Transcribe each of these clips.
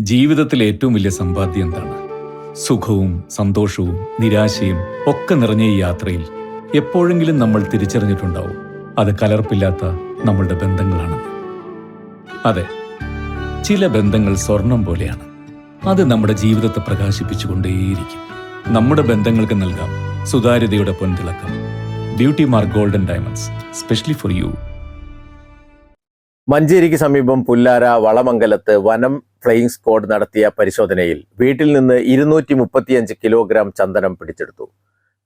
ജീവിതത്തിലെ ഏറ്റവും വലിയ സമ്പാദ്യം എന്താണ്? സുഖവും സന്തോഷവും നിരാശയും ഒക്കെ നിറഞ്ഞ ഈ യാത്രയിൽ എപ്പോഴെങ്കിലും നമ്മൾ തിരിച്ചറിഞ്ഞിട്ടുണ്ടാവും. അത് കലർപ്പില്ലാത്ത നമ്മളുടെ ബന്ധങ്ങളാണെന്ന്. അതെ ചില ബന്ധങ്ങൾ സ്വർണം പോലെയാണ്. അത് നമ്മുടെ ജീവിതത്തെ പ്രകാശിപ്പിച്ചുകൊണ്ടേയിരിക്കും. നമ്മുടെ ബന്ധങ്ങൾക്ക് നൽകാം സുതാര്യതയുടെ പൊൻതിളക്കം. Beauty mark golden diamonds specially for you. മഞ്ചേരിക്ക് സമീപം പുല്ലാര വളമംഗലത്ത് വനം ഫ്ലൈയിങ് സ്ക്വാഡ് നടത്തിയ പരിശോധനയിൽ വീട്ടിൽ നിന്ന് ഇരുന്നൂറ്റി മുപ്പത്തിയഞ്ച് കിലോഗ്രാം ചന്ദനം പിടിച്ചെടുത്തു.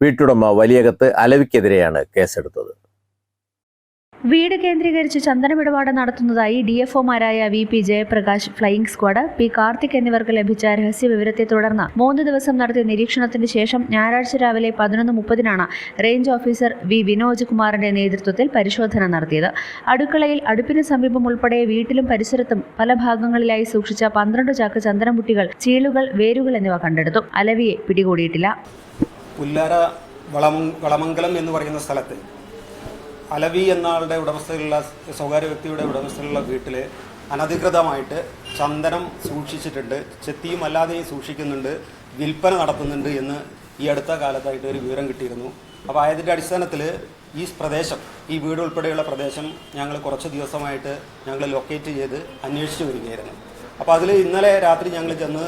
വീട്ടുടമ വലിയകത്ത് അലവിക്കെതിരെയാണ് കേസെടുത്തത്. വീട് കേന്ദ്രീകരിച്ച് ചന്ദനമിടപാട് നടത്തുന്നതായി D F ഒമാരായ V P Jayaprakash flying squad P Karthik എന്നിവർക്ക് ലഭിച്ച രഹസ്യ വിവരത്തെ തുടർന്ന് മൂന്ന് ദിവസം നടത്തിയ നിരീക്ഷണത്തിന് ശേഷം ഞായറാഴ്ച രാവിലെ പതിനൊന്ന് മുപ്പതിനാണ് റേഞ്ച് ഓഫീസർ വി വിനോജ് കുമാറിന്റെ നേതൃത്വത്തിൽ പരിശോധന നടത്തിയത്. അടുക്കളയിൽ അടുപ്പിന് സമീപം ഉൾപ്പെടെ വീട്ടിലും പരിസരത്തും പല ഭാഗങ്ങളിലായി സൂക്ഷിച്ച പന്ത്രണ്ട് ചാക്ക് ചന്ദനമുട്ടികൾ ചീളുകൾ വേരുകൾ എന്നിവ കണ്ടെടുത്തു. അലവിയെ പിടികൂടിയിട്ടില്ല. പുല്ലാര വളമ വളമംഗലം എന്ന് പറയുന്ന സ്ഥലത്ത് അലവി എന്ന ആളുടെ ഉടമസ്ഥയിലുള്ള സ്വകാര്യ വ്യക്തിയുടെ ഉടമസ്ഥയിലുള്ള വീട്ടിൽ അനധികൃതമായിട്ട് ചന്ദനം സൂക്ഷിച്ചിട്ടുണ്ട് ചെത്തിയും അല്ലാതെയും സൂക്ഷിക്കുന്നുണ്ട് വിൽപ്പന നടത്തുന്നുണ്ട് എന്ന് ഈ അടുത്ത കാലത്തായിട്ട് ഒരു വിവരം കിട്ടിയിരുന്നു. അപ്പോൾ അതിന്റെ അടിസ്ഥാനത്തിൽ ഈ പ്രദേശം ഈ വീട് ഉൾപ്പെടെയുള്ള പ്രദേശം ഞങ്ങൾ കുറച്ച് ദിവസമായിട്ട് ഞങ്ങൾ ലൊക്കേറ്റ് ചെയ്ത് അന്വേഷിച്ചു വരികയായിരുന്നു. അപ്പോൾ അതിൽ ഇന്നലെ രാത്രി ഞങ്ങൾ ചെന്ന്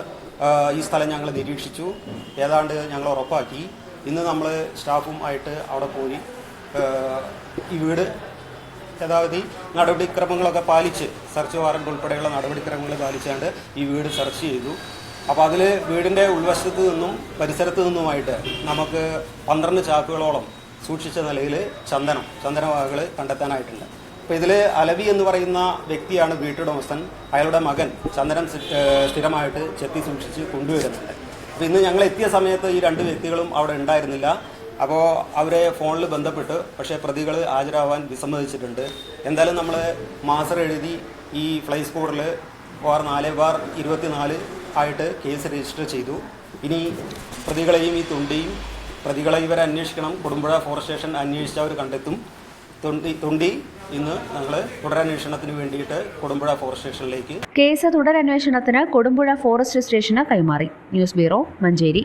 ഈ സ്ഥലം ഞങ്ങൾ നിരീക്ഷിച്ചു. ഏതാണ്ട് ഞങ്ങൾ ഉറപ്പാക്കി. ഇന്ന് നമ്മൾ സ്റ്റാഫും ആയിട്ട് അവിടെ പോയി ഈ വീട് യഥാവധി നടപടിക്രമങ്ങളൊക്കെ പാലിച്ച് സെർച്ച് വാറണ്ട് ഉൾപ്പെടെയുള്ള നടപടിക്രമങ്ങൾ പാലിച്ചാണ്ട് ഈ വീട് സെർച്ച് ചെയ്തു. അപ്പോൾ അതിൽ വീടിന്റെ ഉൾവശത്ത് നിന്നും പരിസരത്ത് നിന്നുമായിട്ട് നമുക്ക് പന്ത്രണ്ട് ചാക്കുകളോളം സൂക്ഷിച്ച നിലയിൽ ചന്ദനം ചന്ദനവാഹകൾ കണ്ടെത്താനായിട്ടുണ്ട്. അപ്പോൾ ഇതിൽ അലവി എന്ന് പറയുന്ന വ്യക്തിയാണ് വീട്ടുടമസ്ഥൻ. അയാളുടെ മകൻ ചന്ദനം സ്ഥിരമായിട്ട് ചെത്തി സൂക്ഷിച്ച് കൊണ്ടുവരുന്നുണ്ട്. അപ്പോൾ ഇന്ന് ഞങ്ങൾ എത്തിയ സമയത്ത് ഈ രണ്ട് വ്യക്തികളും അവിടെ ഉണ്ടായിരുന്നില്ല. അപ്പോൾ അവരെ ഫോണിൽ ബന്ധപ്പെട്ട് പക്ഷേ പ്രതികൾ ഹാജരാവാൻ വിസമ്മതിച്ചിട്ടുണ്ട്. എന്തായാലും നമ്മൾ മാസർ എഴുതി ഈ ഫ്ലൈ സ്കോറിൽ ബാർ നാല് ബാർ ഇരുപത്തിനാല് ആയിട്ട് കേസ് രജിസ്റ്റർ ചെയ്തു. ഇനി പ്രതികളെയും ഈ തുണ്ടിയും പ്രതികളെ ഇവരെ അന്വേഷിക്കണം. കൊടുമ്പുഴ ഫോറസ്റ്റ് സ്റ്റേഷൻ അന്വേഷിച്ച അവർ കണ്ടെത്തും. തൊണ്ടി തൊണ്ടി ഇന്ന് ഞങ്ങൾ തുടരന്വേഷണത്തിന് വേണ്ടിയിട്ട് കൊടുമ്പുഴ ഫോറസ്റ്റ് സ്റ്റേഷനിലേക്ക്. കേസ് തുടരന്വേഷണത്തിന് കൊടുമ്പുഴ ഫോറസ്റ്റ് സ്റ്റേഷന് കൈമാറി. News bureau Manjeri.